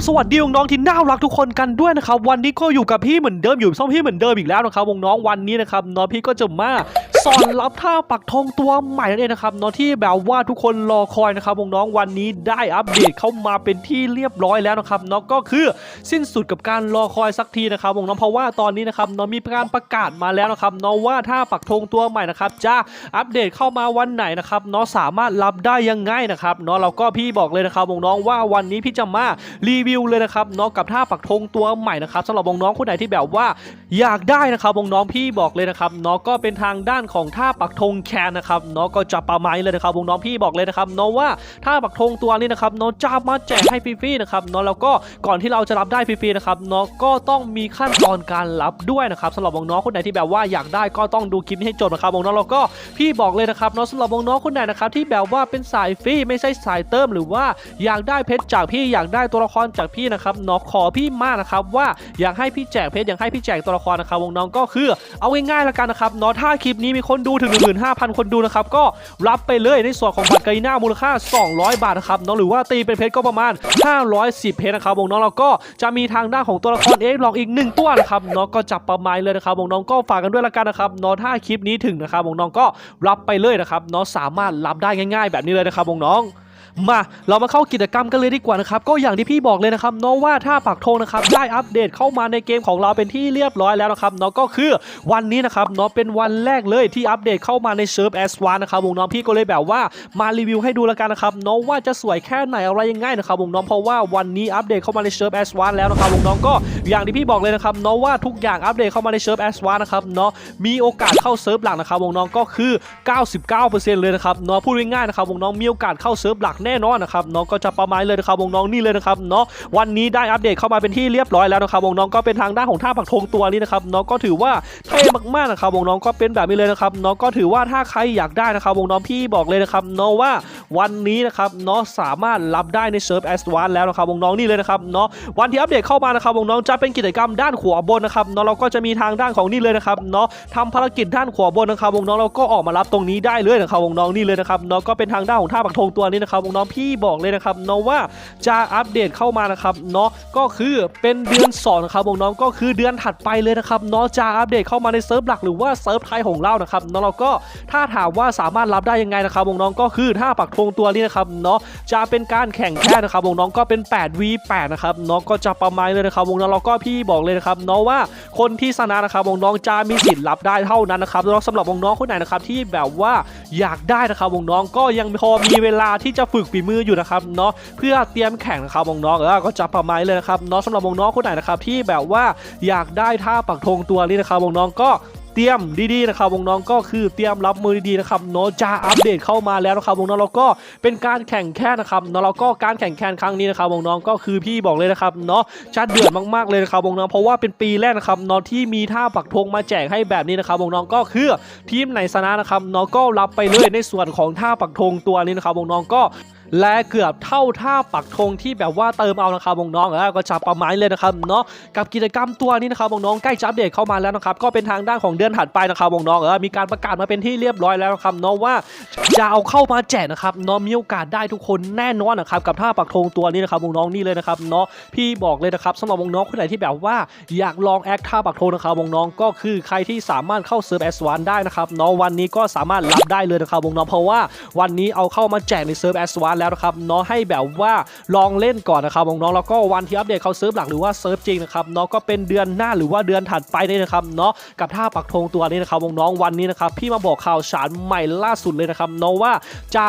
บสวัสดีน้องที่น่ารักทุกคนกันด้วยนะครับ วันนี้ก็อยู่กับพี่เหมือนเดิมอยู่ช่องพี่เหมือนเดิมอีกแล้วนะครับวงน้องวันนี้นะครับน้องพี่ก็จะมา สอนรับท่าปักธงตัวใหม่นั่นเองนะครับน้องที่แบบว่าทุกคนรอคอยนะครับวงน้องวันนี้ได้อัปเดตเข้ามาเป็นที่เรียบร้อยแล้วนะครับน้องก็คือสิ้นสุดกับการรอคอยสักทีนะครับวงน้องเพราะว่าตอนนี้นะครับน้องมีการประกาศมาแล้วนะครับน้องว่าท่าปักธงตัวใหม่นะครับจะอัปเดตเข้ามาวันไหนนะครับน้องสามารถรับได้ยังไงนะครับเนาะเราก็พี่บอกเลยนะครับวงน้องว่าวันนี้พี่จะมารีวิวเลยนะครับเนาะกับท่าปักธงตัวใหม่นะครับสำหรับวงน้องคนไหนที่แบบว่าอยากได้นะครับวงน้องพี่บอกเลยนะครับเนาะก็เป็นทางด้านของท่าปักธงแคนนะครับเนาะก็จะประมาณนี้เลยนะครับวงน้องพี่บอกเลยนะครับเนาะว่าท่าปักธงตัวนี้นะครับเนาะจะมาแจกให้ฟรีๆนะครับเนาะแล้วก็ก่อนที่เราจะรับได้ฟรีๆนะครับเนาะก็ต้องมีขั้นตอนการรับด้วยนะครับสำหรับวงน้องคนไหนที่แบบว่าอยากได้ก็ต้องดูคลิปนี้ให้จบนะครับวงน้องแล้วก็พี่บอกเลยนะครับเนาะสำหรับวงน้องคนไหนนะครับที่แบบว่าเป็นสายฟรีไม่ใช่สายเติมหรือว่าอยากได้เพชรจากพี่อยากได้ตัวละครจากพี่นะครับเนาะขอพี่มากนะครับว่าอยากให้พี่แจกเพชรอยากให้พี่แจกตัวละครนะครับวงน้องก็คือเอาง่ายๆแล้วกันนะครับเนาะถ้าคลิปนี้มีคนดูถึง 15,000 คนดูนะครับ ก็รับไปเลยในส่วนของบัตรกาลิน่ามูลค่า 200 บาทนะครับน้องหรือว่าตีเป็นเพชรก็ประมาณ 510 เพชรนะครับวงน้องเราก็จะมีทางด้านของตัวละครเอ็กลองอีกหนึ่งตัวนะครับน้องก็จับประมาณเลยนะครับวงน้องก็ฝากกันด้วยละกันนะครับน้องถ้าคลิปนี้ถึงนะครับวงน้องก็รับไปเลยนะครับน้องสามารถรับได้ง่าย ๆ แบบนี้เลยนะครับวงน้อง มา เรามาเข้ากิจกรรมกันเลยดีกว่านะครับ ก็อย่างที่พี่บอกเลยนะครับเนาะว่าถ้าปักธงนะครับได้อัปเดตเข้ามาในเกมของเราเป็นที่เรียบร้อยแล้วนะครับเนาะก็คือวันนี้นะครับเนาะเป็นวันแรกเลยที่อัปเดตเข้ามาในเซิร์ฟแอสวานนะครับวงน้องพี่ก็เลยแบบว่ามารีวิวให้ดูแล้วกันนะครับเนาะว่าจะสวยแค่ไหนอะไรยังไงนะครับวงน้องเพราะว่าวันนี้อัปเดตเข้ามาในเซิร์ฟแอสวานแล้วนะครับวงน้องก็ อย่างที่พี่บอกเลยนะครับเนาะว่าทุกอย่างอัปเดตเข้ามาในเซิร์ฟแอสวานนะครับเนาะมีโอกาสเข้าเซิร์ฟหลักนะครับวงน้องก็คือ 99%เลยนะครับเนาะพูดง่ายๆนะครับวงน้องมีโอกาสเข้าเซิร์ฟหลักแน่นอนนะครับเนาะก็จะประมาณเลยนะครับวงน้องนี่เลยนะครับเนาะวันนี้ได้อัปเดตเข้ามาเป็นที่เรียบร้อยแล้วนะครับวงน้องก็เป็นทางด้านของท่าปักธงตัวนี้นะครับเนาะก็ถือว่าเท่มากๆนะครับวงน้องก็เป็นแบบนี้เลยนะครับเนาะก็ถือว่าถ้าใครอยากได้นะครับวงน้องพี่บอกเลยนะครับเนาะว่า วันนี้นะครับเนาะสามารถรับได้ในเซิร์ฟแอสวานแล้วนะครับวงน้องนี่เลยนะครับเนาะวันที่อัปเดตเข้ามานะครับวงน้องจะเป็นกิจกรรมด้านขวาบนนะครับเนาะเราก็จะมีทางด้านของนี่เลยนะครับเนาะทำภารกิจด้านขวาบนนะครับวงน้องเราก็ออกมารับตรงนี้ได้เลยนะครับวงน้องนี่เลยนะครับเนาะก็เป็นทางด้านของท่าปักธงตัวนี้นะครับวงน้องพี่บอกเลยนะครับเนาะว่าจะอัปเดตเข้ามานะครับเนาะก็คือเป็นเดือนสองนะครับวงน้องก็คือเดือนถัดไปเลยนะครับเนาะจะอัปเดตเข้ามาในเซิร์ฟหลักหรือว่าเซิร์ฟไทยของเรานะครับเนาะเราก็ถ้าถามว่าสามารถรับได้ยังไงนะครับวงน้องก็คือถ้าปักธงตัวนี้นะครับเนาะจะเป็นการแข่งแค่นะครับวงน้องก็เป็น 8 v 8นะครับเนาะก็จะประมาณเลยนะครับวงน้องเราก็พี่บอกเลยนะครับเนาะว่าคนที่ชนะนะครับวงน้องจะมีสิทธิ์รับได้เท่านั้นนะครับแล้วสำหรับวงน้องคนไหนนะครับที่แบบว่าอยากได้นะครับวงน้องก็ยังพอมีเวลาที่จะฝึกฝีมืออยู่นะครับเนาะเพื่อเตรียมแข่งนะครับวงน้องเออก็จะประมาณเลยนะครับเนาะสำหรับวงน้องคนไหนนะครับที่แบบว่าอยากได้ท่าปักธงตัวนี้นะครับวงน้องก็ เตรียมดีๆนะครับวงน้องก็คือเตรียมรับมือดีๆนะครับเนาะจะอัปเดตเข้ามาแล้วนะครับวงน้องเราก็เป็นการแข่งแค่นะครับเนาะเราก็การแข่งแข่ครั้งนี้นะครับวงน้องก็คือพี่บอกเลยนะครับเนาะจะเดือดมากๆเลยนะครับวงน้องเพราะว่าเป็นปีแรกนะครับเนาะที่มีท่าปักธงมาแจกให้แบบนี้นะครับวงน้องก็คือทีมไหนชนะนะครับเนาะก็รับไปเลยในส่วนของท่าปักธงตัวนี้นะครับวงน้องก็ และเกือบเท่าท่าปักธงที่แบบว่าเติมเอานะครับวงน้องแล้วก็จะประมาณเลยนะครับเนาะกับกิจกรรมตัวนี้นะครับวงน้องใกล้จะอัปเดตเข้ามาแล้วนะครับก็เป็นทางด้านของเดือนถัดไปนะครับวงน้องเออมีการประกาศมาเป็นที่เรียบร้อยแล้วนะครับเนาะว่าจะเอาเข้ามาแจกนะครับเนาะมีโอกาสได้ทุกคนแน่นอนนะครับกับท่าปักธงตัวนี้นะครับวงน้องนี่เลยนะครับเนาะพี่บอกเลยนะครับสำหรับวงน้องคนไหนที่แบบว่าอยากลองแอคท่าปักธงนะครับวงน้องก็คือใครที่สามารถเข้าเซิร์ฟแอสวานได้นะครับเนาะวันนี้ก็สามารถรับได้เลยนะครับวงน้องเพราะว่าวันนี้เอาเข้ามาแจกในเซิร์ฟแอสวานแล้วนะครับเนาะให้แบบว่าลองเล่นก่อนนะครับวงน้องแล้วก็วันที่อัปเดตเขาเซิร์ฟหลักหรือว่าเซิร์ฟจริงนะครับเนาะก็เป็นเดือนหน้าหรือว่าเดือนถัดไปนี่นะครับเนาะกับท่าปักธงตัวนี้นะครับวงน้องวันนี้นะครับพี่มาบอกข่าวสารใหม่ล่าสุดเลยนะครับเนาะว่าจะ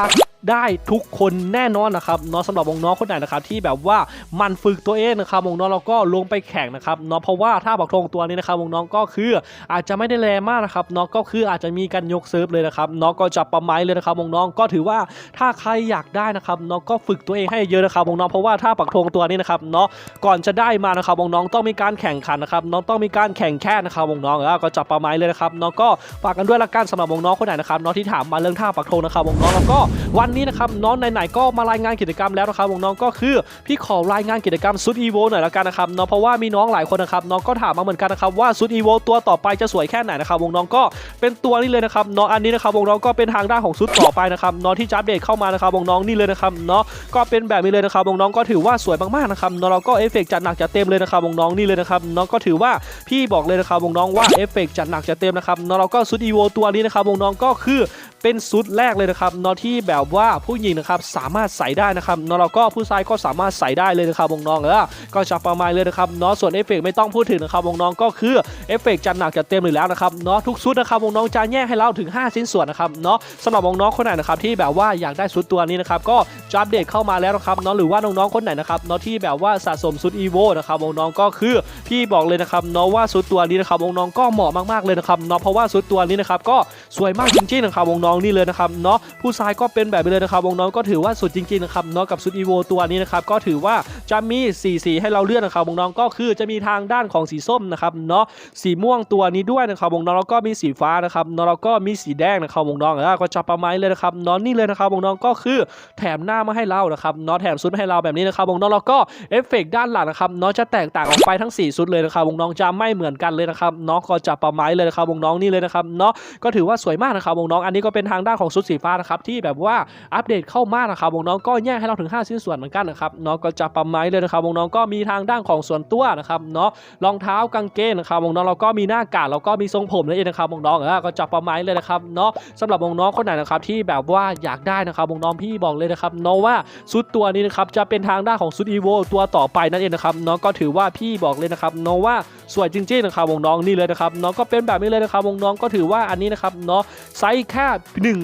ได้ทุกคนแน่นอนนะครับเนาะสำหรับวงน้องคนไหนนะครับที่แบบว่ามันฝึกตัวเองนะครับวงน้องเราก็ลงไปแข่งนะครับเนาะเพราะว่าท่าปักธงตัวนี้นะครับวงน้องก็คืออาจจะไม่ได้แรงมากนะครับเนาะก็คืออาจจะมีการยกเซิร์ฟเลยนะครับเนาะก็จะประมาณเลยนะครับวงน้องก็ถือว่าถ้าใครอยากได้นะครับเนาะก็ฝึกตัวเองให้เยอะนะครับวงน้องเพราะว่าท่าปักธงตัวนี้นะครับเนาะก่อนจะได้มานะครับวงน้องต้องมีการแข่งขันนะครับน้องต้องมีการแข่งแค่นะครับวงน้องแล้วก็จะประมาณเลยนะครับเนาะก็ฝากกันด้วยละกันสำหรับวงน้องคนไหนนะครับเนาะที่ถามมาเรื่องท่าปักธงนะครับวงน้องแล้วก็วันนี้นะครับน้องไหนๆก็มารายงานกิจกรรมแล้วนะครับน้องก็คือพี่ขอรายงานกิจกรรมซุดอีโวหน่อยละกันนะครับเนาะเพราะว่ามีน้องหลายคนนะครับน้องก็ถามมาเหมือนกันนะครับว่าซุดอีโวตัวต่อไปจะสวยแค่ไหนนะครับวงน้องก็เป็นตัวนี้เลยนะครับเนาะอันนี้นะครับวงน้องก็เป็นทางด้านของซุดต่อไปนะครับเนาะที่จะอัปเดตเข้ามานะครับวงน้องนี่เลยนะครับเนาะก็เป็นแบบนี้เลยนะครับวงน้องก็ถือว่าสวยมากๆนะครับเนาะเราก็เอฟเฟกต์จัดหนักจัดเต็มเลยนะครับวงน้องนี่เลยนะครับเนาะก็ถือว่าพี่บอกเลยนะครับวงน้องว่าเอฟเฟกจัดหนักจัดเต็มนะครับนาะเราก็ซุดอีโวตัวนี้นะครับวงน้องก็คือ เป็นชุดแรกเลยนะครับเนาะที่แบบว่าผู้หญิงนะครับสามารถใส่ได้นะครับเนาะเราก็ผู้ชายก็สามารถใส่ได้เลยนะครับวงน้องเออก็จะประมาณเลยนะครับเนาะส่วนเอฟเฟกต์ไม่ต้องพูดถึงนะครับวงน้องก็คือเอฟเฟกต์จัดหนักจัดเต็มอยู่แล้วนะครับเนาะทุกชุดนะครับวงน้องจะแยกให้เราถึง 5 ชิ้นส่วนนะครับเนาะสำหรับวงน้องคนไหนนะครับที่แบบว่าอยากได้ชุดตัวนี้นะครับก็จะอัปเดตเข้ามาแล้วนะครับเนาะหรือว่าน้องๆคนไหนนะครับเนาะที่แบบว่าสะสมชุดอีโวนะครับวงน้องก็คือพี่บอกเลยนะครับเนาะว่าชุดตัวนี้นะครับวงน้องก็เหมาะมากๆเลยนะครับเนาะเพราะว่าชุดตัวนี้นะครับก็สวยมากจริงๆนะครับวงน้องนี่เลยนะครับเนาะผู้ชายก็เป็นแบบนี้เลยนะครับวงน้องก็ถือว่าสุดจริงๆนะครับเนาะกับสุดอีโวตัวนี้นะครับก็ถือว่าจะมีสีสีให้เราเลือกนะครับวงน้องก็คือจะมีทางด้านของสีส้มนะครับเนาะสีม่วงตัวนี้ด้วยนะครับวงน้องแล้วก็มีสีฟ้านะครับเนาะแล้วก็มีสีแดงนะครับวงน้องก็จะประมาณเลยนะครับเนาะนี่เลยนะครับวงน้องก็คือแถมหน้ามาให้เรานะครับเนาะแถมชุดให้เราแบบนี้นะครับวงน้องแล้วก็เอฟเฟกต์ด้านหลังนะครับเนาะจะแตกต่างออกไปทั้ง4ชุดเลยนะครับวงน้องจะไม่เหมือนกันเลยนะครับเนาะก็จะประมาณเลยนะครับวงน้องนี่เลยนะครับเนาะก็ถือว่าสวยมากนะครับวงน้องอันนี้ก็เป็น็นทางด้านของชุดสีฟ้านะครับที่แบบว่าอัปเดตเข้ามานะครับวงน้องก็แยกให้เราถึง 5 ชิ้นส่วนเหมือนกันนะครับเนาะก็จะประมาณเลยนะครับวงน้องก็มีทางด้านของส่วนตัวนะครับเนาะรองเท้ากางเกงนะครับวงน้องเราก็มีหน้ากากแล้วก็มีทรงผมนั่นเองนะครับวงน้องเออก็จะประมาณเลยนะครับเนาะสำหรับวงน้องคนไหนนะครับที่แบบว่าอยากได้นะครับวงน้องพี่บอกเลยนะครับเนาะว่าชุดตัวนี้นะครับจะเป็นทางด้านของชุดอีโวตัวต่อไปนั่นเองนะครับเนาะก็ถือว่าพี่บอกเลยนะครับเนาะว่า สวยจริงๆนะครับวงน้องนี่เลยนะครับเนาะก็เป็นแบบนี้เลยนะครับวงน้องก็ถือว่าอันนี้นะครับเนาะไซส์แค่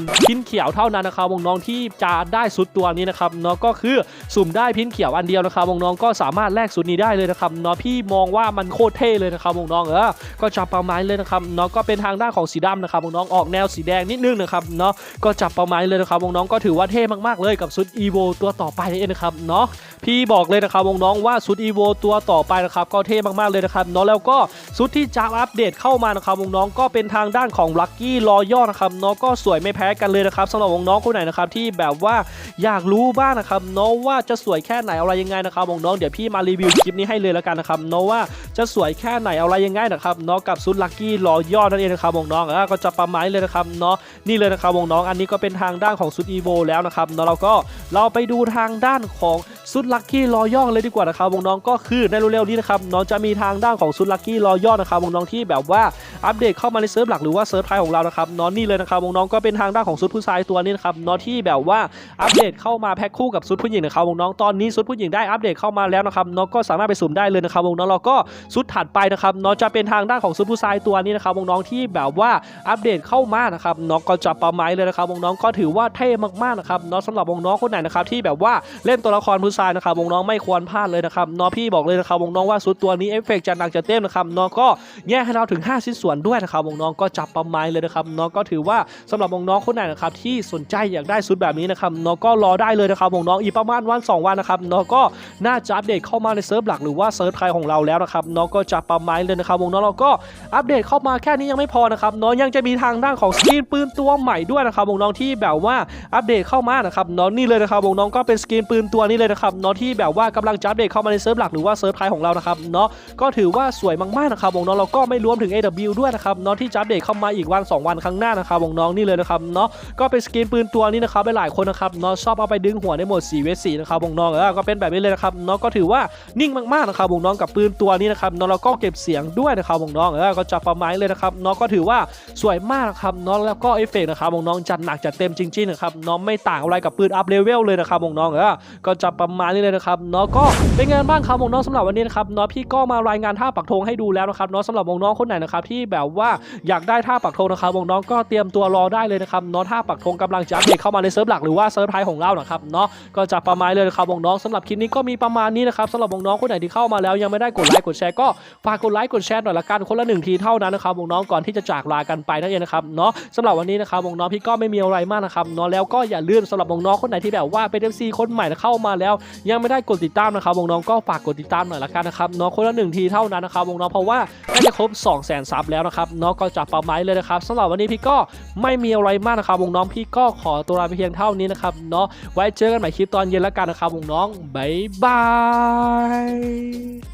1พินเขียวเท่านั้นนะครับวงน้องที่จะได้สุดตัวนี้นะครับเนาะก็คือสุ่มได้พินเขียวอันเดียวนะครับวงน้องก็สามารถแลกสุดนี้ได้เลยนะครับเนาะพี่มองว่ามันโคตรเท่เลยนะครับวงน้องเออก็จับประมาณเลยนะครับเนาะก็เป็นทางด้านของสีดำนะครับวงน้องออกแนวสีแดงนิดนึงนะครับเนาะก็จับประมาณเลยนะครับวงน้องก็ถือว่าเท่มากๆเลยกับชุดอีโวตัวต่อไปนี่เองนะครับเนาะพี่บอกเลยนะครับวงน้องว่าชุดอีโวตัวต่อไปนะครับก็เท่มากๆเลยนะครับเนาะแล้วก็ชุดที่จะอัปเดตเข้ามานะครับวงน้องก็เป็นทางด้านของลัคกี้รอย่อนะครับเนาะก็สวยไม่แพ้กันเลยนะครับสำหรับวงน้องคนไหนนะครับที่แบบว่าอยากรู้บ้างนะครับเนาะว่าจะสวยแค่ไหนอะไรยังไงนะครับวงน้องเดี๋ยวพี่มารีวิวคลิปนี้ให้เลยแล้วกันนะครับเนาะว่าจะสวยแค่ไหนอะไรยังไงนะครับเนาะกับชุดลัคกี้รอย่อนั่นเองนะครับวงน้องก็จะประมาณนี้เลยนะครับเนาะนี่เลยนะครับวงน้องอันนี้ก็เป็นทางด้านของชุดอีโวแล้วนะครับเนาะเราก็เราไปดูทางด้านของ ชุดลัคกี้รอย่อเลยดีกว่านะครับวงน้องก็คือในเร็วๆนี้นะครับเนาะจะมีทางด้านของชุดลัคกี้รอย่อนะครับวงน้องที่แบบว่าอัปเดตเข้ามาในเซิร์ฟหลักหรือว่าเซิร์ฟไทยของเรานะครับเนาะนี่เลยนะครับวงน้องก็เป็นทางด้านของชุดผู้ชายตัวนี้นะครับเนาะที่แบบว่าอัปเดตเข้ามาแพ็คคู่กับชุดผู้หญิงนะครับวงน้องตอนนี้ชุดผู้หญิงได้อัปเดตเข้ามาแล้วนะครับเนาะก็สามารถไปสุ่มได้เลยนะครับวงน้องเราก็ชุดถัดไปนะครับเนาะจะเป็นทางด้านของชุดผู้ชายตัวนี้นะครับวงน้องที่แบบว่าอัปเดตเข้ามานะครับเนาะก็จะประมาณเลยนะครับวงน้องก็ถือว่าเท่มากๆนะครับเนาะสำหรับวงน้องคนไหนนะครับที่แบบว่าเล่นตัวละครผู้ชายนะครับวงน้องไม่ควรพลาดเลยนะครับเนาะพี่บอกเลยนะครับวงน้องว่าชุดตัวนี้เอฟเฟกต์จะหนักจะเต็มนะครับเนาะก็แยกให้เราถึง 5 ชิ้นส่วนด้วยนะครับวงน้องก็จับประมาณเลยนะครับเนาะก็ถือว่าสำหรับวงน้องคนไหนนะครับที่สนใจอยากได้ชุดแบบนี้นะครับเนาะก็รอได้เลยนะครับวงน้องอีกประมาณวันสองวันนะครับเนาะก็น่าจะอัปเดตเข้ามาในเซิร์ฟหลักหรือว่าเซิร์ฟไทยของเราแล้วนะครับเนาะก็จะประมาณเลยนะครับวงน้องเราก็อัปเดตเข้ามาแค่นี้ยังไม่พอนะครับเนาะยังจะมีทางด้านของสกินปืนตัวใหม่ด้วยนะครับวงน้องที่แบบว่าอัปเดตเข้ามานะครับนาะนี่เลยนะครับวงน้องก็เป็นสกินปืนตัวนี้เลยนะครับเนาะที่แบบว่ากำลังจะอัปเดตเข้ามาในเซิร์ฟหลักหรือว่าเซิร์ฟไทยของเรานะครับเนาะก็ถือว่าสวยมากๆนะครับวงน้องเราก็ไม่รวมถึง AW ด้วยนะครับเนาะที่จะอัปเดตเข้ามาอีกวัน 2 วันข้างหน้านะครับวงน้องนี่เลยนะครับเนาะก็เป็นสกินปืนตัวนี้นะครับหลายคนนะครับเนาะชอบเอาไปดึงหัวในโหมด4เวส4นะครับวงน้องเออก็เป็นแบบนี้เลยนะครับเนาะก็ถือว่านิ่งมากๆนะครับวงน้องกับปืนตัวนี้นะครับเนาะเราก็เก็บเสียงด้วยนะครับวงน้องเออก็จะประมาณเลยนะครับเนาะก็ถือว่าสวยมากนะครับเนาะแล้วก็เอฟเฟกต์นะครับวงน้องจัดหนักจัดเต็มจริงๆนะครับเนาะไม่ต่างอะไรกับปืนอัพเลเวลเลยนะครับวงน้องเออก็จะประมาณนี้เลยนะครับเนาะก็เป็นไงบ้างครับวงน้องสำหรับวันนี้นะครับเนาะพี่ก็มารายงานท่าปักธงให้ดูแล้วนะครับเนาะสำหรับวงน้องคนไหนนะครับที่แบบว่าอยากได้ท่าปักธงนะครับวงน้องก็เตรียมตัวรอได้เลยนะครับเนาะท่าปักธงกำลังจะอัปเดตเข้ามาในเซิร์ฟหลักหรือว่าเซิร์ฟไทยของเรานะครับเนาะก็จะประมาณเลยนะครับวงน้องสำหรับคลิปนี้ก็มีประมาณนี้นะครับสำหรับวงน้องคนไหนที่เข้ามาแล้วยังไม่ได้กดไลค์กดแชร์ก็ฝากกดไลค์กดแชร์หน่อยละกันคนละหนึ่งทีเท่านั้นนะครับวงน้องก่อนที่จะจากลากันไปนั่นเองนะครับเนาะสำหรับวันนี้นะครับวงน้องพี่ก็ไม่มีอะไรมากนะครับเนาะแล้วก็อย่าลืมสำหรับวงน้องคนไหนที่แบบว่าเป็น FC คนใหม่เข้ามาแล้วยังไม่ได้กดติดตามนะครับวงน้องก็ฝากกดติดตามหน่อยละกันนะครับเนาะคนละหนึ่งทีเท่านั้นนะครับวงน้องเพราะว่าใกล้จะครบ2 0 0 0 0 0ซับแล้วนะครับเนาะก็จับประมาณเลยนะครับสำหรับวันนี้พี่ก็ไม่มีอะไรมากนะครับวงน้องพี่ก็ขอตัวลาไปเพียงเท่านี้นะครับเนาะไว้เจอกันใหม่คลิปตอนเย็นละกันนะครับวงน้องบ๊ายบา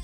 ย